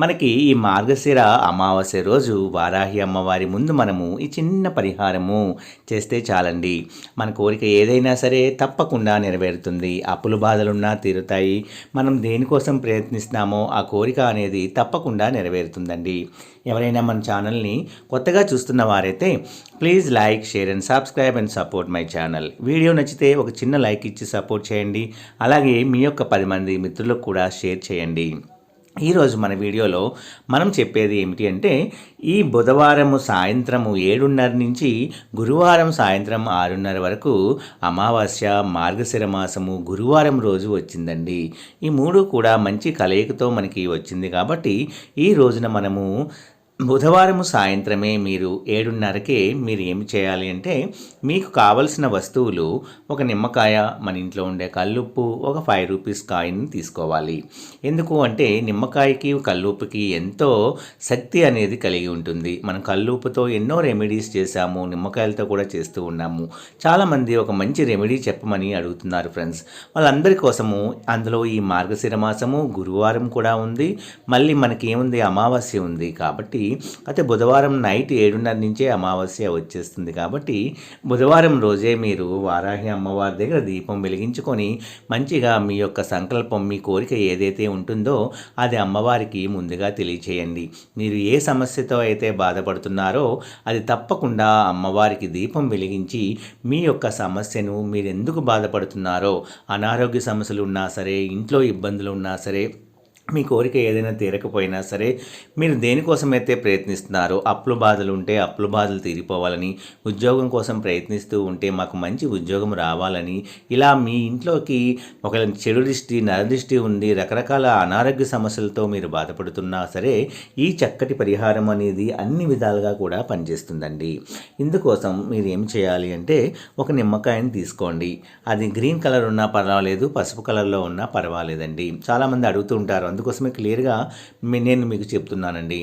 మనకి ఈ మార్గశిర అమావాస్య రోజు వారాహి అమ్మవారి ముందు మనము ఈ చిన్న పరిహారము చేస్తే చాలండి. మన కోరిక ఏదైనా సరే తప్పకుండా నెరవేరుతుంది. అప్పుల బాధలున్నా తీరుతాయి. మనం దేనికోసం ప్రయత్నిస్తున్నామో ఆ కోరిక అనేది తప్పకుండా నెరవేరుతుందండి. ఎవరైనా మన ఛానల్ని కొత్తగా చూస్తున్న వారైతే please like share and subscribe and support my channel. Video నచ్చితే ఒక చిన్న లైక్ ఇచ్చి సపోర్ట్ చేయండి. అలాగే మీ యొక్క పది మంది మిత్రులకు కూడా షేర్ చేయండి. ఈరోజు మన వీడియోలో మనం చెప్పేది ఏమిటి అంటే ఈ బుధవారము సాయంత్రము ఏడున్నర నుంచి గురువారం సాయంత్రం ఆరున్నర వరకు అమావాస్య మార్గశిర మాసము గురువారం రోజు వచ్చిందండి. ఈ మూడు కూడా మంచి కలయికతో మనకి వచ్చింది కాబట్టి ఈ రోజున మనము బుధవారం సాయంత్రమే మీరు ఏడున్నరకే మీరు ఏమి చేయాలి అంటే మీకు కావలసిన వస్తువులు ఒక నిమ్మకాయ మన ఇంట్లో ఉండే కల్లుప్పు ఒక ఫైవ్ రూపీస్ కాయిన్ తీసుకోవాలి. ఎందుకు అంటే నిమ్మకాయకి కల్లుప్పుకి ఎంతో శక్తి అనేది కలిగి ఉంటుంది. మనం కల్లుప్పుతో ఎన్నో రెమెడీస్ చేశాము నిమ్మకాయలతో కూడా చేస్తూ ఉన్నాము. చాలామంది ఒక మంచి రెమెడీ చెప్పమని అడుగుతున్నారు ఫ్రెండ్స్ వాళ్ళందరి కోసము అందులో ఈ మార్గశిర మాసము గురువారం కూడా ఉంది. మళ్ళీ మనకి ఏముంది? అమావాస్య ఉంది. కాబట్టి అయితే బుధవారం నైట్ ఏడున్నర నుంచే అమావాస్య వచ్చేస్తుంది కాబట్టి బుధవారం రోజే మీరు వారాహి అమ్మవారి దగ్గర దీపం వెలిగించుకొని మంచిగా మీ యొక్క సంకల్పం మీ కోరిక ఏదైతే ఉంటుందో అది అమ్మవారికి ముందుగా తెలియచేయండి. మీరు ఏ సమస్యతో అయితే బాధపడుతున్నారో అది తప్పకుండా అమ్మవారికి దీపం వెలిగించి మీ యొక్క సమస్యను మీరు ఎందుకు బాధపడుతున్నారో అనారోగ్య సమస్యలు ఉన్నా సరే ఇంట్లో ఇబ్బందులు ఉన్నా సరే మీ కోరిక ఏదైనా తీరకపోయినా సరే మీరు దేనికోసమైతే ప్రయత్నిస్తున్నారో అప్పుల బాధలు ఉంటే అప్పుల బాధలు తీరిపోవాలని ఉద్యోగం కోసం ప్రయత్నిస్తూ ఉంటే మాకు మంచి ఉద్యోగం రావాలని ఇలా మీ ఇంట్లోకి ఒక చెడు దృష్టి నరదృష్టి ఉంది రకరకాల అనారోగ్య సమస్యలతో మీరు బాధపడుతున్నా సరే ఈ చక్కటి పరిహారం అనేది అన్ని విధాలుగా కూడా పనిచేస్తుందండి. ఇందుకోసం మీరు ఏం చేయాలి అంటే ఒక నిమ్మకాయని తీసుకోండి. అది గ్రీన్ కలర్ ఉన్నా పర్వాలేదు పసుపు కలర్లో ఉన్నా పర్వాలేదండి. చాలామంది అడుగుతూ ఉంటారు అందుకోసమే క్లియర్గా నేను మీకు చెప్తున్నానండి.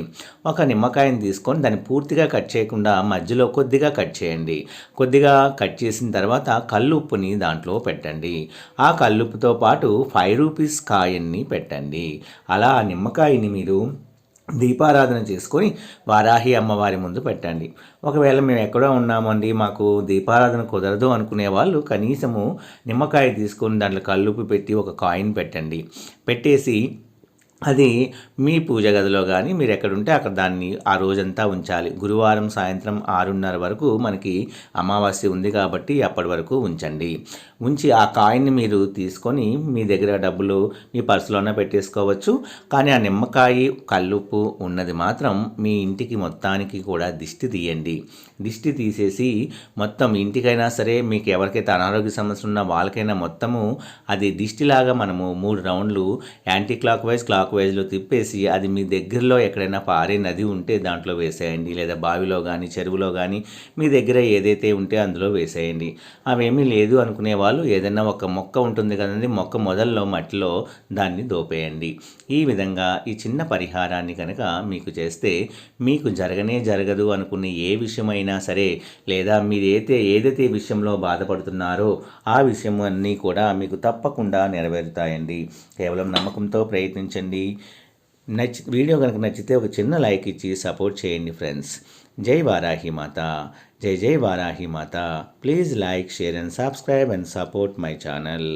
ఒక నిమ్మకాయని తీసుకొని దాన్ని పూర్తిగా కట్ చేయకుండా మధ్యలో కొద్దిగా కట్ చేయండి. కొద్దిగా కట్ చేసిన తర్వాత కల్లుప్పుని దాంట్లో పెట్టండి. ఆ కల్లుప్పుతో పాటు ఫైవ్ రూపీస్ కాయన్ని పెట్టండి. అలా ఆ నిమ్మకాయని మీరు దీపారాధన చేసుకొని వారాహి అమ్మవారి ముందు పెట్టండి. ఒకవేళ మేము ఎక్కడో ఉన్నామండి మాకు దీపారాధన కుదరదు అనుకునే వాళ్ళు కనీసము నిమ్మకాయ తీసుకొని దాంట్లో కల్లుపు పెట్టి ఒక కాయిన్ పెట్టండి. పెట్టేసి అది మీ పూజ గదిలో కానీ మీరు ఎక్కడుంటే అక్కడ దాన్ని ఆ రోజంతా ఉంచాలి. గురువారం సాయంత్రం ఆరున్నర వరకు మనకి అమావాస్య ఉంది కాబట్టి అప్పటి వరకు ఉంచండి. ఉంచి ఆ కాయిన్ని మీరు తీసుకొని మీ దగ్గర డబ్బులు మీ పర్సులోనే పెట్టేసుకోవచ్చు. కానీ ఆ నిమ్మకాయ కల్లుప్పు ఉన్నది మాత్రం మీ ఇంటికి మొత్తానికి కూడా దిష్టి తీయండి. దిష్టి తీసేసి మొత్తం ఇంటికైనా సరే మీకు ఎవరికైతే అనారోగ్య సమస్య ఉన్నా వాళ్ళకైనా మొత్తము అది దిష్టిలాగా మనము మూడు రౌండ్లు యాంటీ క్లాక్ వైజ్ క్లాక్ వైజ్లో తిప్పేసి అది మీ దగ్గరలో ఎక్కడైనా పారే నది ఉంటే దాంట్లో వేసేయండి. లేదా బావిలో కానీ చెరువులో కానీ మీ దగ్గర ఏదైతే ఉంటే అందులో వేసేయండి. అవేమీ లేదు అనుకునే వాళ్ళు ఏదైనా ఒక మొక్క ఉంటుంది కదండి మొక్క మొదల్లో మట్టిలో దాన్ని దోపేయండి. ఈ విధంగా ఈ చిన్న పరిహారాన్ని కనుక మీకు చేస్తే మీకు జరగనే జరగదు అనుకునే ఏ విషయమైనా సరే లేదా మీరైతే ఏదైతే విషయంలో బాధపడుతున్నారో ఆ విషయం అన్నీ కూడా మీకు తప్పకుండా నెరవేరుతాయండి. కేవలం నమ్మకంతో ప్రయత్నించండి. నచ్చి వీడియో కనుక నచ్చితే ఒక చిన్న లైక్ ఇచ్చి సపోర్ట్ చేయండి ఫ్రెండ్స్. జై వారాహి మాత జై జై వారాహి మాత please like share and subscribe and support my channel